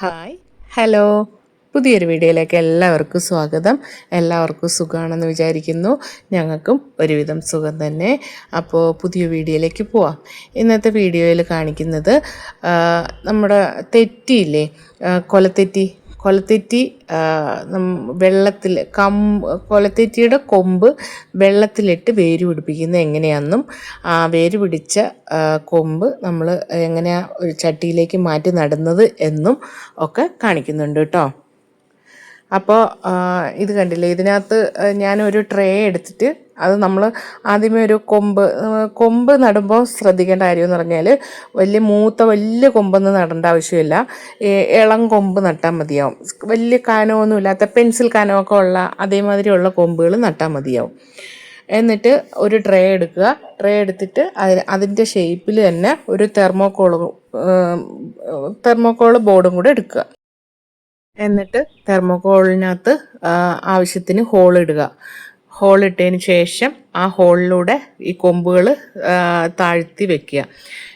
Hi. Hello. പുതിയൊരു വീഡിയോയിലേക്ക് എല്ലാവർക്കും സ്വാഗതം. എല്ലാവർക്കും സുഖമാണെന്ന് വിചാരിക്കുന്നു. ഞങ്ങൾക്കും ഒരുവിധം സുഖം തന്നെ. അപ്പോൾ പുതിയ വീഡിയോയിലേക്ക് പോവാം. ഇന്നത്തെ വീഡിയോയിൽ കാണിക്കുന്നത് നമ്മുടെ തെറ്റിയില്ലേ? കൊലത്തെറ്റി കൊലത്തെറ്റി വെള്ളത്തിൽ കം കൊലത്തെറ്റിയുടെ കൊമ്പ് വെള്ളത്തിലിട്ട് വേര് പിടിപ്പിക്കുന്നത് എങ്ങനെയാണെന്നും ആ വേര് പിടിച്ച കൊമ്പ് നമ്മൾ എങ്ങനെയാണ് ഒരു ചട്ടിയിലേക്ക് മാറ്റി നടുന്നത് എന്നും ഒക്കെ കാണിക്കുന്നുണ്ട് കേട്ടോ. അപ്പോൾ ഇത് കണ്ടില്ലേ? ഇതിനകത്ത് ഞാനൊരു ട്രേ എടുത്തിട്ട് അത് നമ്മൾ ആദ്യമേ ഒരു കൊമ്പ് കൊമ്പ് നടുമ്പോൾ ശ്രദ്ധിക്കേണ്ട കാര്യം എന്ന് പറഞ്ഞാൽ വലിയ മൂത്ത വലിയ കൊമ്പൊന്നും നടേണ്ട ആവശ്യമില്ല. ഇളം കൊമ്പ് നട്ടാൽ മതിയാവും. വലിയ കാനമൊന്നും ഇല്ലാത്ത പെൻസിൽ കാനമൊക്കെ ഉള്ള അതേമാതിരിയുള്ള കൊമ്പുകൾ നട്ടാൽ മതിയാവും. എന്നിട്ട് ഒരു ട്രേ എടുക്കുക. ട്രേ എടുത്തിട്ട് അതിന് അതിന്റെ ഷേപ്പിൽ തന്നെ ഒരു തെർമോക്കോൾ തെർമോക്കോൾ ബോർഡും കൂടെ എടുക്കുക. എന്നിട്ട് തെർമോക്കോളിനകത്ത് ആവശ്യത്തിന് ഹോൾ ഇടുക. ഹോൾ ഇട്ടതിന് ശേഷം ആ ഹോളിലൂടെ ഈ കൊമ്പുകൾ താഴ്ത്തി വെക്കുക.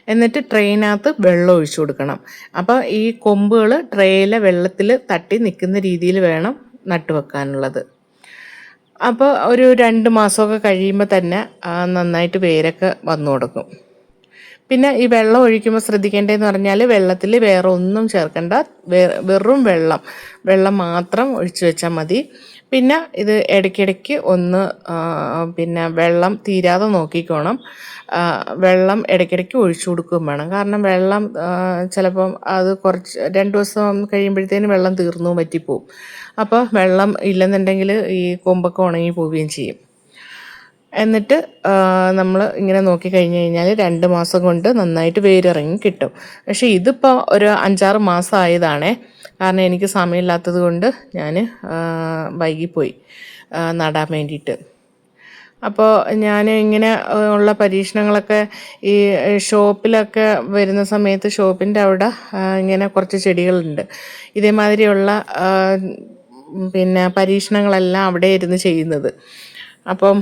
എന്നിട്ട് ട്രെയിനകത്ത് വെള്ളം ഒഴിച്ചു കൊടുക്കണം. അപ്പോൾ ഈ കൊമ്പുകൾ ട്രെയിലെ വെള്ളത്തിൽ തട്ടി നിൽക്കുന്ന രീതിയിൽ വേണം നട്ടുവെക്കാനുള്ളത് അപ്പോൾ ഒരു രണ്ട് മാസമൊക്കെ കഴിയുമ്പോൾ തന്നെ നന്നായിട്ട് വേരൊക്കെ വന്നു കൊടുക്കും പിന്നെ ഈ വെള്ളം ഒഴിക്കുമ്പോൾ ശ്രദ്ധിക്കേണ്ടതെന്ന് പറഞ്ഞാൽ വെള്ളത്തിൽ വേറെ ഒന്നും ചേർക്കണ്ട. വെറും വെള്ളം. വെള്ളം മാത്രം ഒഴിച്ചു വെച്ചാൽ മതി. പിന്നെ ഇത് ഇടയ്ക്കിടയ്ക്ക് ഒന്ന് പിന്നെ വെള്ളം തീരാതെ നോക്കിക്കോണം. വെള്ളം ഇടയ്ക്കിടയ്ക്ക് ഒഴിച്ചു കൊടുക്കുകയും വേണം. കാരണം വെള്ളം ചിലപ്പം അത് കുറച്ച് രണ്ട് ദിവസം കഴിയുമ്പോഴത്തേന് വെള്ളം തീർന്നു പറ്റിപ്പോവും അപ്പോൾ വെള്ളം ഇല്ലെന്നുണ്ടെങ്കിൽ ഈ കൊമ്പൊക്കെ ഉണങ്ങി പോവുകയും ചെയ്യും. എന്നിട്ട് നമ്മൾ ഇങ്ങനെ നോക്കി കഴിഞ്ഞ് കഴിഞ്ഞാൽ രണ്ട് മാസം കൊണ്ട് നന്നായിട്ട് വേരിറങ്ങി കിട്ടും. പക്ഷേ ഇതിപ്പോൾ ഒരു അഞ്ചാറ് മാസം ആയതാണേ. കാരണം എനിക്ക് സമയമില്ലാത്തത് കൊണ്ട് ഞാൻ വൈകിപ്പോയി നടാൻ വേണ്ടിയിട്ട്. അപ്പോൾ ഞാൻ ഇങ്ങനെ ഉള്ള പരീക്ഷണങ്ങളൊക്കെ ഈ ഷോപ്പിലൊക്കെ വരുന്ന സമയത്ത് ഷോപ്പിന്റെ അവിടെ ഇങ്ങനെ കുറച്ച് ചെടികളുണ്ട്. ഇതേമാതിരിയുള്ള പിന്നെ പരീക്ഷണങ്ങളെല്ലാം അവിടെ ഇരുന്ന് ചെയ്യുന്നത്. അപ്പം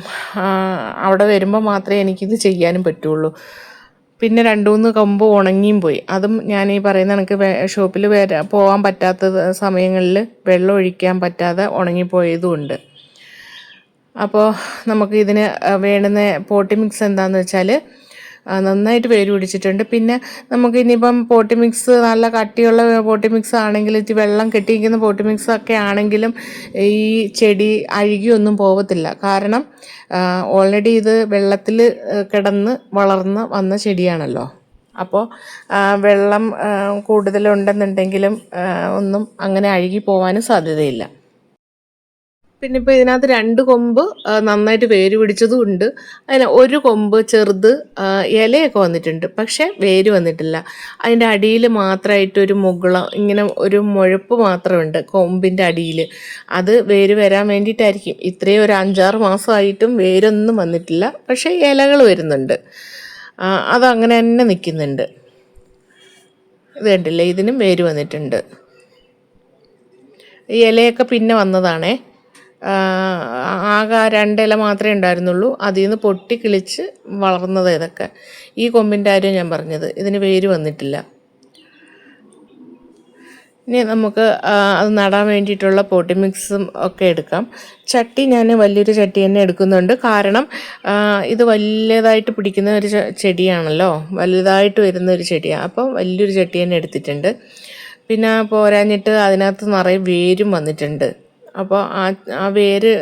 അവിടെ വരുമ്പോൾ മാത്രമേ എനിക്കിത് ചെയ്യാനും പറ്റുള്ളൂ. പിന്നെ രണ്ട് മൂന്ന് കമ്പ് ഉണങ്ങിയും പോയി. അതും ഞാൻ ഈ പറയുന്ന എനിക്ക് ഷോപ്പിൽ വരാ പോകാൻ പറ്റാത്ത സമയങ്ങളിൽ വെള്ളം ഒഴിക്കാൻ പറ്റാതെ ഉണങ്ങിപ്പോയതുമുണ്ട് അപ്പോൾ നമുക്ക് ഇതിന് വേണ്ടുന്ന പോട്ടി മിക്സ് എന്താണെന്ന് വെച്ചാൽ നന്നായിട്ട് വേര് പിടിച്ചിട്ടുണ്ട്. പിന്നെ നമുക്ക് ഇനിയിപ്പം പോട്ടി മിക്സ് നല്ല കട്ടിയുള്ള പോട്ടി മിക്സ് ആണെങ്കിൽ ഇത്തിരി വെള്ളം കെട്ടിയിരിക്കുന്ന പോട്ടി മിക്സ് ഒക്കെ ആണെങ്കിലും ഈ ചെടി അഴുകിയൊന്നും പോകത്തില്ല കാരണം ഓൾറെഡി ഇത് വെള്ളത്തിൽ കിടന്ന് വളർന്ന് വന്ന ചെടിയാണല്ലോ. അപ്പോൾ വെള്ളം കൂടുതലുണ്ടെന്നുണ്ടെങ്കിലും ഒന്നും അങ്ങനെ അഴുകി പോകാനും സാധ്യതയില്ല. പിന്നെ ഇപ്പോൾ ഇതിനകത്ത് രണ്ട് കൊമ്പ് നന്നായിട്ട് വേര് പിടിച്ചതും ഉണ്ട്. അതിന് ഒരു കൊമ്പ് ചെറുത് ഇലയൊക്കെ വന്നിട്ടുണ്ട്. പക്ഷെ വേര് വന്നിട്ടില്ല. അതിന്റെ അടിയിൽ മാത്രമായിട്ട് ഒരു മുകുളം ഇങ്ങനെ ഒരു മുഴപ്പ് മാത്രമുണ്ട് കൊമ്പിന്റെ അടിയിൽ. അത് വേര് വരാൻ വേണ്ടിയിട്ടായിരിക്കും. ഇത്രയും ഒരു അഞ്ചാറ് മാസമായിട്ടും വേരൊന്നും വന്നിട്ടില്ല. പക്ഷെ ഇലകൾ വരുന്നുണ്ട്. അത് അതങ്ങനെ തന്നെ നിൽക്കുന്നുണ്ട്. ഇത് കണ്ടില്ലേ? ഇതിനും വേര് വന്നിട്ടുണ്ട്. ഇലയൊക്കെ പിന്നെ വന്നതാണേ. ആകെ രണ്ടില മാത്രമേ ഉണ്ടായിരുന്നുള്ളൂ. അതിൽ നിന്ന് പൊട്ടി കിളിച്ച് വളർന്നത് ഇതൊക്കെ. ഈ കൊമ്പിന്റെ കാര്യം ഞാൻ പറഞ്ഞത്. ഇതിന് വേര് വന്നിട്ടില്ല. ഇനി നമുക്ക് അത് നടാൻ വേണ്ടിയിട്ടുള്ള പോട്ടി മിക്സും ഒക്കെ എടുക്കാം. ചട്ടി ഞാൻ വലിയൊരു ചട്ടി തന്നെ എടുക്കുന്നുണ്ട്. കാരണം ഇത് വലിയതായിട്ട് പിടിക്കുന്ന ഒരു ചെടിയാണല്ലോ. വലുതായിട്ട് വരുന്ന ഒരു ചെടിയാണ് അപ്പം വലിയൊരു ചട്ടി തന്നെ എടുത്തിട്ടുണ്ട്. പിന്നെ പോരാഞ്ഞിട്ട് അതിനകത്ത് നിറയെ വേരും വന്നിട്ടുണ്ട്. അപ്പോൾ ആ ആ വേര്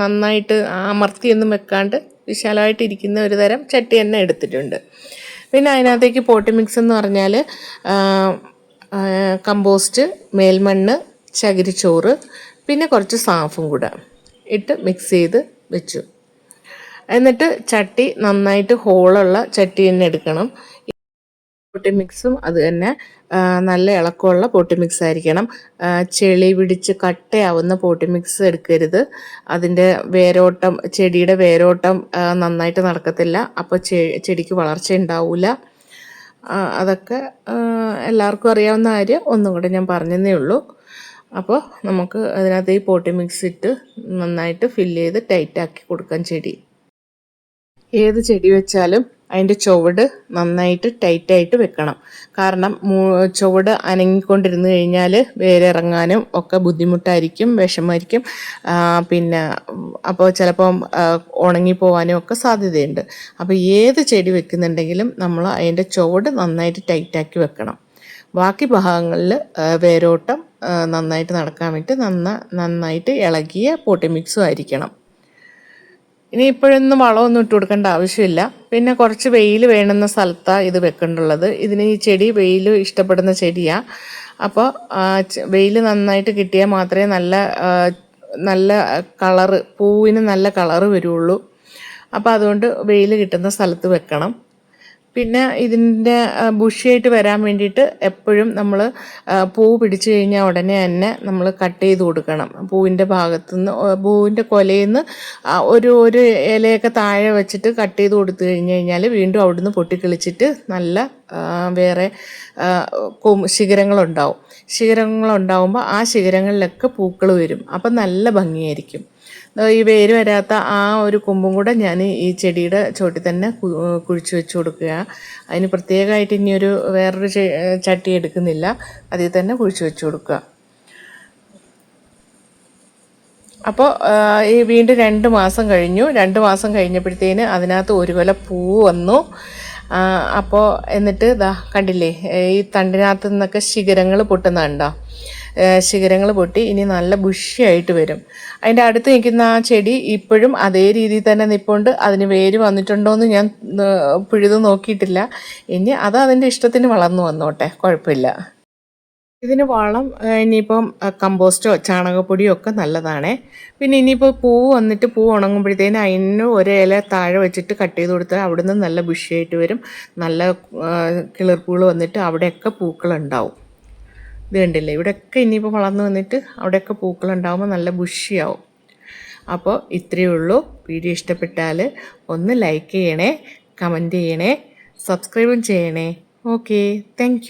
നന്നായിട്ട് അമർത്തിയൊന്നും വെക്കാണ്ട് വിശാലമായിട്ടിരിക്കുന്ന ഒരു തരം ചട്ടി തന്നെ എടുത്തിട്ടുണ്ട്. പിന്നെ അതിനകത്തേക്ക് പോട്ടി മിക്സ് എന്ന് പറഞ്ഞാൽ കമ്പോസ്റ്റ് മേൽമണ്ണ് ചകിരിച്ചോറ് പിന്നെ കുറച്ച് സാഫും കൂടെ ഇട്ട് മിക്സ് ചെയ്ത് വെച്ചു. എന്നിട്ട് ചട്ടി നന്നായിട്ട് ഹോളുള്ള ചട്ടി തന്നെ എടുക്കണം. പൊട്ടി മിക്സും അത് തന്നെ നല്ല ഇളക്കമുള്ള പൊട്ടി മിക്സ് ആയിരിക്കണം. ചെളി പിടിച്ച് കട്ടയാവുന്ന പൊട്ടി മിക്സ് എടുക്കരുത്. അതിന്റെ വേരോട്ടം ചെടിയുടെ വേരോട്ടം നന്നായിട്ട് നടക്കത്തില്ല. അപ്പോൾ ചെടിക്ക് വളർച്ച ഉണ്ടാവില്ല അതൊക്കെ എല്ലാവർക്കും അറിയാവുന്ന കാര്യം ഒന്നും കൂടെ ഞാൻ പറഞ്ഞതേ ഉള്ളൂ. അപ്പോൾ നമുക്ക് അതിനകത്ത് ഈ പോട്ടി മിക്സ് ഇട്ട് നന്നായിട്ട് ഫില്ല് ചെയ്ത് ടൈറ്റാക്കി കൊടുക്കാൻ ചെടി. ഏത് ചെടി വെച്ചാലും അതിന്റെ ചുവട് നന്നായിട്ട് ടൈറ്റായിട്ട് വെക്കണം. കാരണം ചുവട് അനങ്ങിക്കൊണ്ടിരുന്ന് കഴിഞ്ഞാൽ വേരിറങ്ങാനും ഒക്കെ ബുദ്ധിമുട്ടായിരിക്കും വിഷമായിരിക്കും. പിന്നെ അപ്പോൾ ചിലപ്പം ഉണങ്ങിപ്പോവാനും ഒക്കെ സാധ്യതയുണ്ട്. അപ്പോൾ ഏത് ചെടി വെക്കുന്നുണ്ടെങ്കിലും നമ്മൾ അതിന്റെ ചുവട് നന്നായിട്ട് ടൈറ്റാക്കി വെക്കണം. ബാക്കി ഭാഗങ്ങളിൽ വേരോട്ടം നന്നായിട്ട് നടക്കാൻ വേണ്ടി നന്ന നന്നായിട്ട് ഇളകിയ പോട്ടി മിക്സും ആയിരിക്കണം. ഇനി ഇപ്പോഴൊന്നും വളമൊന്നും ഇട്ട് കൊടുക്കേണ്ട ആവശ്യമില്ല. പിന്നെ കുറച്ച് വെയിൽ വേണമെന്ന സ്ഥലത്താണ് ഇത് വെക്കേണ്ടുള്ളത്. ഇതിന് ഈ ചെടി വെയിൽ ഇഷ്ടപ്പെടുന്ന ചെടിയാണ് അപ്പോൾ വെയിൽ നന്നായിട്ട് കിട്ടിയാൽ മാത്രമേ നല്ല നല്ല കളറ് പൂവിന് നല്ല കളറ് വരുള്ളൂ. അപ്പോൾ അതുകൊണ്ട് വെയിൽ കിട്ടുന്ന സ്ഥലത്ത് വെക്കണം. പിന്നെ ഇതിന്റെ ബുഷിയായിട്ട് വരാൻ വേണ്ടിയിട്ട് എപ്പോഴും നമ്മൾ പൂ പിടിച്ചു കഴിഞ്ഞാൽ ഉടനെ തന്നെ നമ്മൾ കട്ട് ചെയ്ത് കൊടുക്കണം. പൂവിന്റെ ഭാഗത്തുനിന്ന് പൂവിന്റെ കൊലയിൽ നിന്ന് ഒരു ഒരു ഇലയൊക്കെ താഴെ വെച്ചിട്ട് കട്ട് ചെയ്ത് കൊടുത്തു കഴിഞ്ഞ് കഴിഞ്ഞാൽ വീണ്ടും അവിടുന്ന് പൊട്ടിക്കിളിച്ചിട്ട് നല്ല വേറെ ശിഖരങ്ങളുണ്ടാവും. ശിഖരങ്ങളുണ്ടാവുമ്പോൾ ആ ശിഖരങ്ങളിലൊക്കെ പൂക്കൾ വരും. അപ്പം നല്ല ഭംഗിയായിരിക്കും. ഈ വേര് വരാത്ത ആ ഒരു കൊമ്പും കൂടെ ഞാൻ ഈ ചെടിയുടെ ചോട്ടിൽ തന്നെ കുഴിച്ച് വെച്ച് കൊടുക്കുക അതിന് പ്രത്യേകമായിട്ട് ഇനിയൊരു വേറൊരു ചട്ടി എടുക്കുന്നില്ല. അതിൽ തന്നെ കുഴിച്ച് വെച്ച് കൊടുക്കുക. അപ്പോൾ ഈ വീണ്ടും രണ്ട് മാസം കഴിഞ്ഞു. രണ്ട് മാസം കഴിഞ്ഞപ്പോഴത്തേന് അതിനകത്ത് ഒരു കൊല പൂ വന്നു. അപ്പോൾ എന്നിട്ട് ഇതാ കണ്ടില്ലേ ഈ തണ്ടിനകത്ത് നിന്നൊക്കെ ശിഖരങ്ങൾ പൊട്ടുന്നുണ്ടോ ശിഖരങ്ങൾ പൊട്ടി ഇനി നല്ല ബുഷിയായിട്ട് വരും. അതിന്റെ അടുത്ത് നിൽക്കുന്ന ആ ചെടി ഇപ്പോഴും അതേ രീതിയിൽ തന്നെ നിൽപ്പുണ്ട് അതിന് വേര് വന്നിട്ടുണ്ടോ എന്ന് ഞാൻ പുഴുത് നോക്കിയിട്ടില്ല. ഇനി അത് അതിന്റെ ഇഷ്ടത്തിന് വളർന്നു വന്നോട്ടെ. കുഴപ്പമില്ല. ഇതിന് വളം ഇനിയിപ്പം കമ്പോസ്റ്റോ ചാണകപ്പൊടിയോ ഒക്കെ നല്ലതാണ്. പിന്നെ ഇനിയിപ്പോൾ പൂ വന്നിട്ട് പൂ ഉണങ്ങുമ്പോഴത്തേന് അതിന് ഒരു ഇല താഴെ വെച്ചിട്ട് കട്ട് ചെയ്ത് കൊടുത്താൽ അവിടുന്ന് നല്ല ബുഷിയായിട്ട് വരും. നല്ല കിളിർപ്പുകൾ വന്നിട്ട് അവിടെയൊക്കെ പൂക്കളുണ്ടാവും. ഇത് കണ്ടില്ലേ ഇവിടെയൊക്കെ ഇനിയിപ്പോൾ വളർന്നു വന്നിട്ട് അവിടെയൊക്കെ പൂക്കളുണ്ടാകുമ്പോൾ നല്ല ബുഷിയാവും. അപ്പോൾ ഇത്രയേ ഉള്ളൂ. വീഡിയോ ഇഷ്ടപ്പെട്ടാൽ ഒന്ന് ലൈക്ക് ചെയ്യണേ കമന്റ് ചെയ്യണേ സബ്സ്ക്രൈബും ചെയ്യണേ. Okay thank